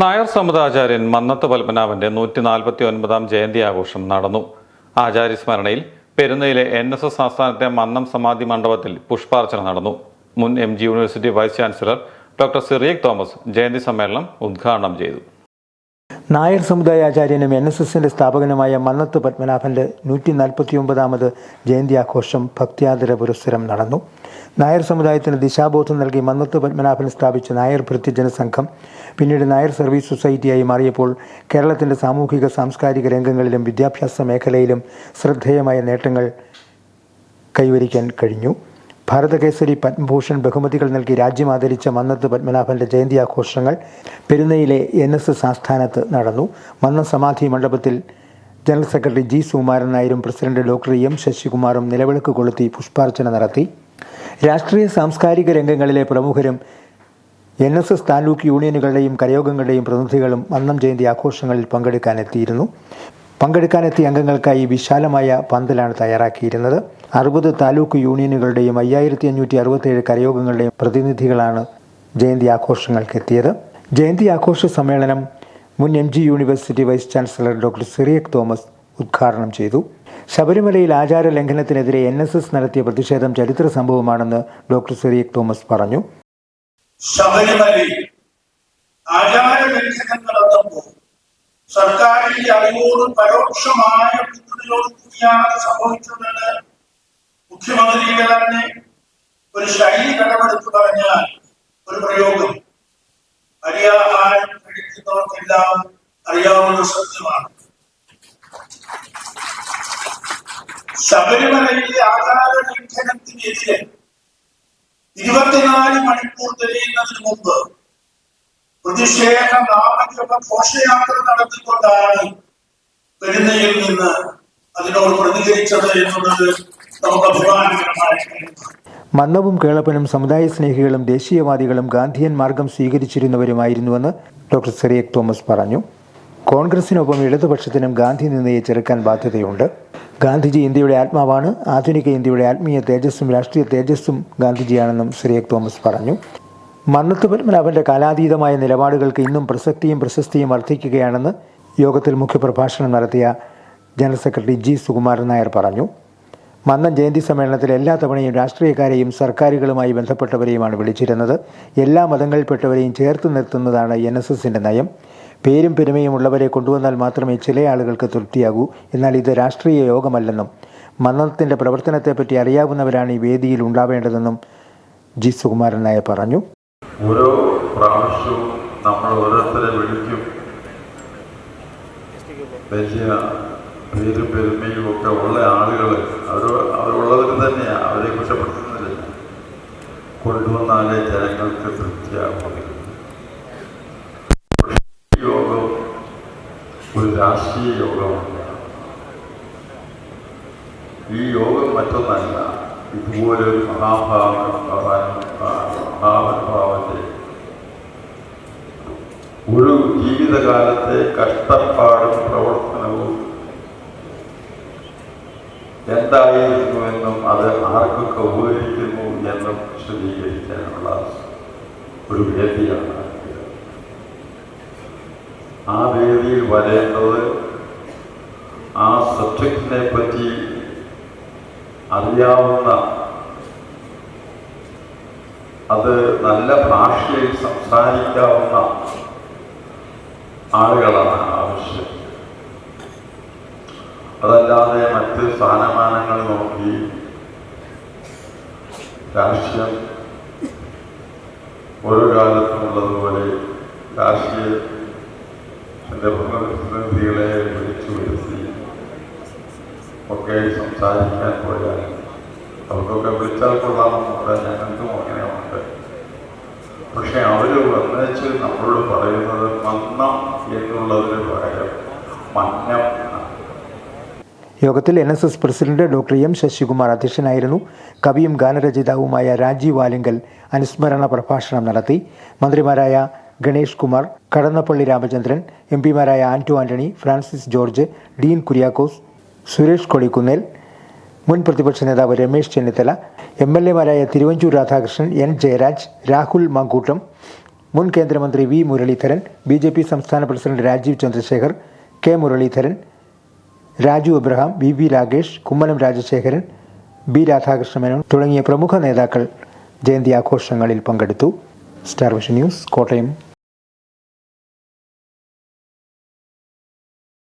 നായർ സമുദാചാര്യൻ മന്നത്ത് പത്മനാഭന്റെ നൂറ്റി നാൽപ്പത്തി ഒൻപതാം ജയന്തി ആഘോഷം നടന്നു. ആചാര്യ സ്മരണയിൽ പെരുന്നയിലെ എൻ എസ് എസ് ആസ്ഥാനത്തെ മന്നം സമാധി മണ്ഡപത്തിൽ പുഷ്പാർച്ചന നടന്നു. മുൻ M G university vice chancellor doctor Cyriac Thomas Jayanti സമ്മേളനം ഉദ്ഘാടനം ചെയ്തു. നായർ സമുദായ ആചാര്യനും എൻ എസ് എസിന്റെ സ്ഥാപകനുമായ മന്നത്ത് പത്മനാഭന്റെ നൂറ്റി നാൽപ്പത്തി ഒമ്പതാമത് ജയന്തി ആഘോഷം ഭക്തിയാദര പുരസ്സരം നടന്നു. നായർ സമുദായത്തിന് ദിശാബോധം നൽകി മന്നത്ത് പത്മനാഭൻ സ്ഥാപിച്ച നായർ ഭൃത്യജന സംഘം പിന്നീട് നായർ സർവീസ് സൊസൈറ്റിയായി മാറിയപ്പോൾ കേരളത്തിന്റെ സാമൂഹിക സാംസ്കാരിക രംഗങ്ങളിലും വിദ്യാഭ്യാസ മേഖലയിലും ശ്രദ്ധേയമായ നേട്ടങ്ങൾ കൈവരിക്കാൻ കഴിഞ്ഞു. ഭാരതകേസരി പത്മഭൂഷൺ ബഹുമതികൾ നൽകി രാജ്യം ആദരിച്ച മന്നത്ത് പത്മനാഭന്റെ ജയന്തി ആഘോഷങ്ങൾ പെരുന്നയിലെ എൻ എസ് എസ് ആസ്ഥാനത്ത് നടന്നു. മന്ന സമാധി മണ്ഡപത്തിൽ ജനറൽ സെക്രട്ടറി ജി സുകുമാരൻ നായരും പ്രസിഡന്റ് ഡോക്ടർ എം ശശികുമാറും നിലവിളക്ക് കൊളുത്തി പുഷ്പാർച്ചന നടത്തി. രാഷ്ട്രീയ സാംസ്കാരിക രംഗങ്ങളിലെ പ്രമുഖരും എൻ എസ് എസ് താലൂക്ക് യൂണിയനുകളുടെയും കരയോഗങ്ങളുടെയും പ്രതിനിധികളും മന്നം ജയന്തി ആഘോഷങ്ങളിൽ പങ്കെടുക്കാനെത്തിയിരുന്നു. പങ്കെടുക്കാനെത്തിയ അംഗങ്ങൾക്കായി വിശാലമായ പന്തലാണ് തയ്യാറാക്കിയിരുന്നത്. അറുപത് താലൂക്ക് യൂണിയനുകളുടെയും അയ്യായിരത്തി അഞ്ഞൂറ്റി അറുപത്തേഴ് കരയോഗങ്ങളുടെയും പ്രതിനിധികളാണ് ജയന്തി ആഘോഷങ്ങൾക്ക് എത്തിയത് ജയന്തി ആഘോഷ സമ്മേളനം മുൻ M G university vice chancellor doctor Cyriac Thomas ഉദ്ഘാടനം ചെയ്തു. ശബരിമലയിൽ ആചാര ലംഘനത്തിനെതിരെ എൻ എസ് എസ് നടത്തിയ പ്രതിഷേധം ചരിത്ര സംഭവമാണെന്ന് ഡോക്ടർ സിറിയക് തോമസ് പറഞ്ഞു. ആചാര സർക്കാരിന്റെ അറിവോട് പരോക്ഷമായ പിന്തുണയോട് കൂടിയാണ് സംഭവിച്ചതെന്ന് മുഖ്യമന്ത്രിയുടെ തന്നെ ഒരു ശൈലി കടമെടുത്ത് പറഞ്ഞാൽ ഒരു പ്രയോഗം. അറിയാഹാരം കഴിക്കുന്നവർക്കെല്ലാം അറിയാവുന്ന സത്യമാണ്. ശബരിമലയിലെ ആധാര ലംഘനത്തിനെതിരെ ഇരുപത്തിനാല് മണിക്കൂർ തിരയുന്നതിന് മുമ്പ് പ്രതിഷേധ നാമജപ ഘോഷയാത്ര നടത്തിക്കൊണ്ടാണ് പെരുന്നയിൽ നിന്ന് അതിനോട് പ്രതികരിച്ചത് എന്നുള്ളത് മന്നവും കേളപ്പനും സമുദായ സ്നേഹികളും ദേശീയവാദികളും ഗാന്ധിയൻ മാർഗം സ്വീകരിച്ചിരുന്നവരുമായിരുന്നുവെന്ന് ഡോക്ടർ സെറിയക് തോമസ് പറഞ്ഞു. കോൺഗ്രസിനൊപ്പം ഇടതുപക്ഷത്തിനും ഗാന്ധി നിന്നയെ ചെറുക്കാൻ ബാധ്യതയുണ്ട്. ഗാന്ധിജി ഇന്ത്യയുടെ ആത്മാവാണ്. ആധുനിക ഇന്ത്യയുടെ ആത്മീയ തേജസ്സും രാഷ്ട്രീയ തേജസ്സും ഗാന്ധിജിയാണെന്നും സെറിയക് തോമസ് പറഞ്ഞു. മന്നത്ത് പത്മനാഭന്റെ കാലാതീതമായ നിലപാടുകൾക്ക് ഇന്നും പ്രസക്തിയും പ്രശസ്തിയും വർദ്ധിക്കുകയാണെന്ന് യോഗത്തിൽ മുഖ്യപ്രഭാഷണം നടത്തിയ general secretary G Sukumaran Nair പറഞ്ഞു. മന്നം ജയന്തി സമ്മേളനത്തിൽ എല്ലാ തവണയും രാഷ്ട്രീയക്കാരെയും സർക്കാരുകളുമായി ബന്ധപ്പെട്ടവരെയുമാണ് വിളിച്ചിരുന്നത്. എല്ലാ മതങ്ങളിൽപ്പെട്ടവരെയും ചേർത്ത് നിർത്തുന്നതാണ് എൻ എസ് എസിന്റെ നയം. പേരും പെരുമയും ഉള്ളവരെ കൊണ്ടുവന്നാൽ മാത്രമേ ചില ആളുകൾക്ക് തൃപ്തിയാകൂ. എന്നാൽ ഇത് രാഷ്ട്രീയ യോഗമല്ലെന്നും മന്നത്തിന്റെ പ്രവർത്തനത്തെപ്പറ്റി അറിയാവുന്നവരാണ് ഈ വേദിയിൽ ഉണ്ടാവേണ്ടതെന്നും ജി സുകുമാരൻ നായർ പറഞ്ഞു. ഓരോ പ്രാവശ്യവും നമ്മൾ ഓരോരുത്തരെ വിളിക്കും. വലിയ പേരും പെരുമയും ഒക്കെ ഉള്ള ആളുകൾ അവർ അവരുള്ളവർ തന്നെയാണ് അവരെ കുറ്റപ്പെടുത്തുന്നില്ല കൊണ്ടുവന്നാലേ ജനങ്ങൾക്ക് തൃപ്തിയാകും യോഗം ഒരു രാഷ്ട്രീയ യോഗമാണ്. ഈ യോഗം മറ്റൊന്നല്ല ഇതുപോലെ ഒരു മഹാഭാവ മഹാഭാവന്റെ ഒരു ജീവിതകാലത്തെ കഷ്ടപ്പാടും പ്രവർത്തനവും എന്തായിരുന്നുവെന്നും അത് ആർക്കൊക്കെ ഉപകരിക്കുന്നു എന്നും വിശദീകരിക്കാനുള്ള ഒരു വേദിയാണ്. ആ വേദിയിൽ വരേണ്ടത് ആ സബ്ജക്റ്റിനെ പറ്റി അറിയാവുന്ന അത് നല്ല ഭാഷയിൽ സംസാരിക്കാവുന്ന ആളുകളാണ് ആവശ്യം. അതല്ലാതെ മറ്റ് സ്ഥാനമാനങ്ങൾ നോക്കി രാഷ്ട്രീയം ഓരോ കാലത്തും ഉള്ളതുപോലെ രാഷ്ട്രീയ പ്രതിനിധികളെ വിളിച്ചു വരുത്തി ഒക്കെ സംസാരിക്കാൻ പോയാൽ അവർക്കൊക്കെ വിളിച്ചാൽ കൊള്ളാമെന്നുള്ള ഞങ്ങൾക്കും അങ്ങനെ ഉണ്ട് പക്ഷെ അവർ വന്നേച്ച് യോഗത്തിൽ N S S president doctor M Sasikumar അധ്യക്ഷനായിരുന്നു. കവിയും ഗാനരചയിതാവുമായ രാജീവ് ആലിങ്കൽ അനുസ്മരണ പ്രഭാഷണം നടത്തി. മന്ത്രിമാരായ ഗണേഷ് കുമാർ കടന്നപ്പള്ളി രാമചന്ദ്രൻ എം പിമാരായ ആന്റോ ആന്റണി ഫ്രാൻസിസ് ജോർജ് ഡീൻ കുര്യാക്കോസ് സുരേഷ് കൊടിക്കുന്നേൽ മുൻ പ്രതിപക്ഷ നേതാവ് രമേശ് ചെന്നിത്തല എം എൽ എമാരായ തിരുവഞ്ചൂർ രാധാകൃഷ്ണൻ എൻ ജയരാജ് രാഹുൽ മങ്കൂട്ടം മുൻ കേന്ദ്രമന്ത്രി V Muraleedharan B J P സംസ്ഥാന president Rajeev Chandrasekhar K Muraleedharan Raju Abraham V V Rakesh Kummanam Rajasekharan B Radhakrishna Menon തുടങ്ങിയ പ്രമുഖ നേതാക്കൾ ജയന്തി ആഘോഷങ്ങളിൽ പങ്കെടുത്തു. Star vision news Kottayam.